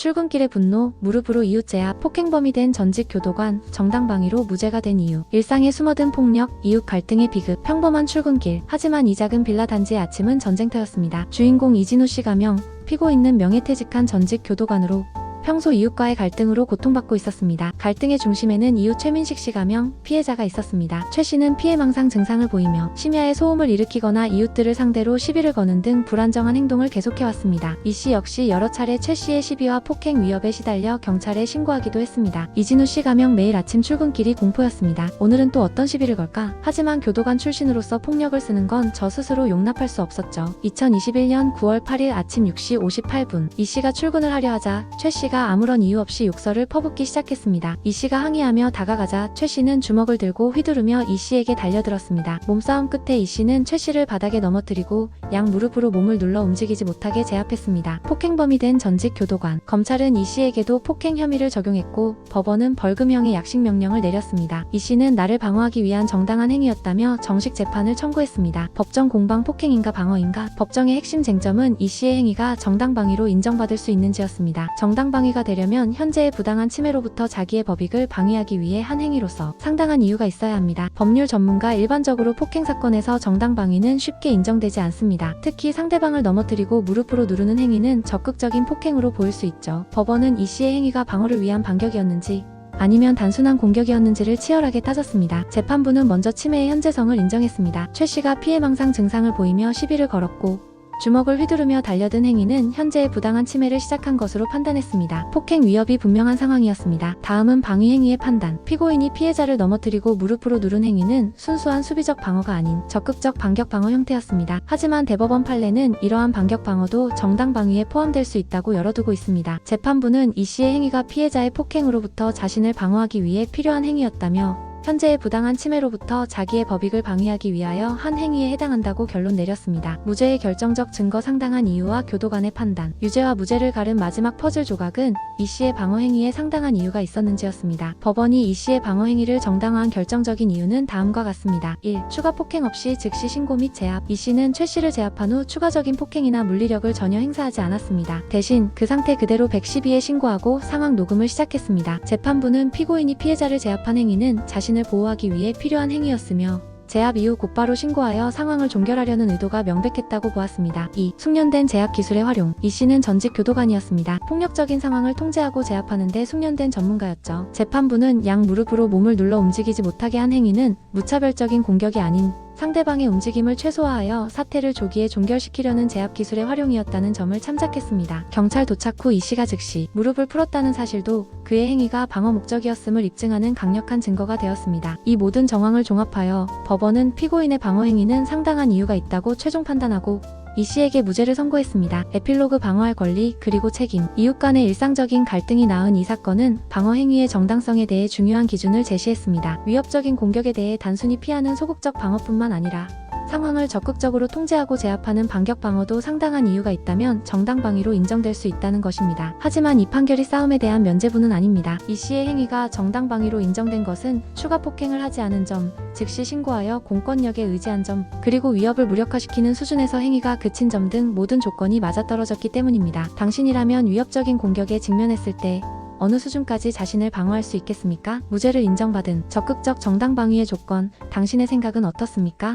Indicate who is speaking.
Speaker 1: 출근길의 분노, 무릎으로 이웃 제압, 폭행범이 된 전직 교도관, 정당방위로 무죄가 된 이유, 일상에 숨어든 폭력, 이웃 갈등의 비극, 평범한 출근길. 하지만 이 작은 빌라 단지의 아침은 전쟁터였습니다. 주인공 이진우 씨 가 명, 피고 있는 명예퇴직한 전직 교도관으로 평소 이웃과의 갈등으로 고통받고 있었습니다. 갈등의 중심에는 이웃 최민식 씨 가 명 피해자가 있었습니다. 최 씨는 피해망상 증상을 보이며 심야에 소음을 일으키거나 이웃들을 상대로 시비를 거는 등 불안정한 행동을 계속해왔습니다. 이 씨 역시 여러 차례 최 씨의 시비와 폭행 위협에 시달려 경찰에 신고하기도 했습니다. 이진우 씨 가명 매일 아침 출근길이 공포였습니다. 오늘은 또 어떤 시비를 걸까? 하지만 교도관 출신으로서 폭력을 쓰는 건 저 스스로 용납할 수 없었죠. 2021년 9월 8일 아침 6시 58분 이 씨가 출근을 하려 하자 최 씨가 아무런 이유 없이 욕설을 퍼붓기 시작했습니다. 이 씨가 항의하며 다가가자 최 씨는 주먹을 들고 휘두르며 이 씨에게 달려들었습니다. 몸싸움 끝에 이 씨는 최 씨를 바닥에 넘어뜨리고 양 무릎으로 몸을 눌러 움직이지 못하게 제압했습니다. 폭행범이 된 전직 교도관. 검찰은 이 씨에게도 폭행 혐의를 적용했고 법원은 벌금형의 약식 명령을 내렸습니다. 이 씨는 나를 방어하기 위한 정당한 행위였다며 정식 재판을 청구했습니다. 법정 공방 폭행인가 방어인가? 법정의 핵심 쟁점은 이 씨의 행위가 정당방위로 인정받을 수 있는지였습니다. 정당방 위가 되려면 현재의 부당한 침해로부터 자기의 법익을 방위하기 위해 한 행위로서 상당한 이유가 있어야 합니다. 법률 전문가 일반적으로 폭행 사건에서 정당 방위는 쉽게 인정되지 않습니다. 특히 상대방을 넘어뜨리고 무릎으로 누르는 행위는 적극적인 폭행으로 보일 수 있죠. 법원은 이 씨의 행위가 방어를 위한 반격이었는지 아니면 단순한 공격이었는지를 치열하게 따졌습니다. 재판부는 먼저 침해의 현재성을 인정했습니다. 최 씨가 피해망상 증상을 보이며 시비를 걸었고 주먹을 휘두르며 달려든 행위는 현재의 부당한 침해를 시작한 것으로 판단했습니다. 폭행 위협이 분명한 상황이었습니다. 다음은 방위 행위의 판단. 피고인이 피해자를 넘어뜨리고 무릎으로 누른 행위는 순수한 수비적 방어가 아닌 적극적 반격 방어 형태였습니다. 하지만 대법원 판례는 이러한 반격 방어도 정당 방위에 포함될 수 있다고 열어두고 있습니다. 재판부는 이 씨의 행위가 피해자의 폭행으로부터 자신을 방어하기 위해 필요한 행위였다며 현재의 부당한 침해로부터 자기의 법익을 방위하기 위하여 한 행위에 해당한다고 결론 내렸습니다. 무죄의 결정적 증거 상당한 이유와 교도관의 판단, 유죄와 무죄를 가른 마지막 퍼즐 조각은 이 씨의 방어 행위에 상당한 이유가 있었는지였습니다. 법원이 이 씨의 방어 행위를 정당화한 결정적인 이유는 다음과 같습니다. 1. 추가 폭행 없이 즉시 신고 및 제압. 이 씨는 최 씨를 제압한 후 추가적인 폭행이나 물리력을 전혀 행사하지 않았습니다. 대신 그 상태 그대로 112에 신고하고 상황 녹음을 시작했습니다. 재판부는 피고인이 피해자를 제압한 행위는 자신을 보호하기 위해 필요한 행위였으며 제압 이후 곧바로 신고하여 상황을 종결하려는 의도가 명백했다고 보았습니다. 2. 숙련된 제압 기술의 활용. 이 씨는 전직 교도관이었습니다. 폭력적인 상황을 통제하고 제압하는 데 숙련된 전문가였죠. 재판부는 양 무릎으로 몸을 눌러 움직이지 못하게 한 행위는 무차별적인 공격이 아닌 상대방의 움직임을 최소화하여 사태를 조기에 종결시키려는 제압 기술의 활용이었다는 점을 참작했습니다. 경찰 도착 후 이 씨가 즉시 무릎을 풀었다는 사실도 그의 행위가 방어 목적이었음을 입증하는 강력한 증거가 되었습니다. 이 모든 정황을 종합하여 법원은 피고인의 방어 행위는 상당한 이유가 있다고 최종 판단하고 이 씨에게 무죄를 선고했습니다. 에필로그 방어할 권리 그리고 책임 이웃 간의 일상적인 갈등이 낳은 이 사건은 방어 행위의 정당성에 대해 중요한 기준을 제시했습니다. 위협적인 공격에 대해 단순히 피하는 소극적 방어뿐만 아니라 상황을 적극적으로 통제하고 제압하는 반격 방어도 상당한 이유가 있다면 정당 방위로 인정될 수 있다는 것입니다. 하지만 이 판결이 싸움에 대한 면제부는 아닙니다. 이 씨의 행위가 정당 방위로 인정된 것은 추가 폭행을 하지 않은 점, 즉시 신고하여 공권력에 의지한 점, 그리고 위협을 무력화시키는 수준에서 행위가 그친 점 등 모든 조건이 맞아떨어졌기 때문입니다. 당신이라면 위협적인 공격에 직면했을 때 어느 수준까지 자신을 방어할 수 있겠습니까? 무죄를 인정받은 적극적 정당 방위의 조건, 당신의 생각은 어떻습니까?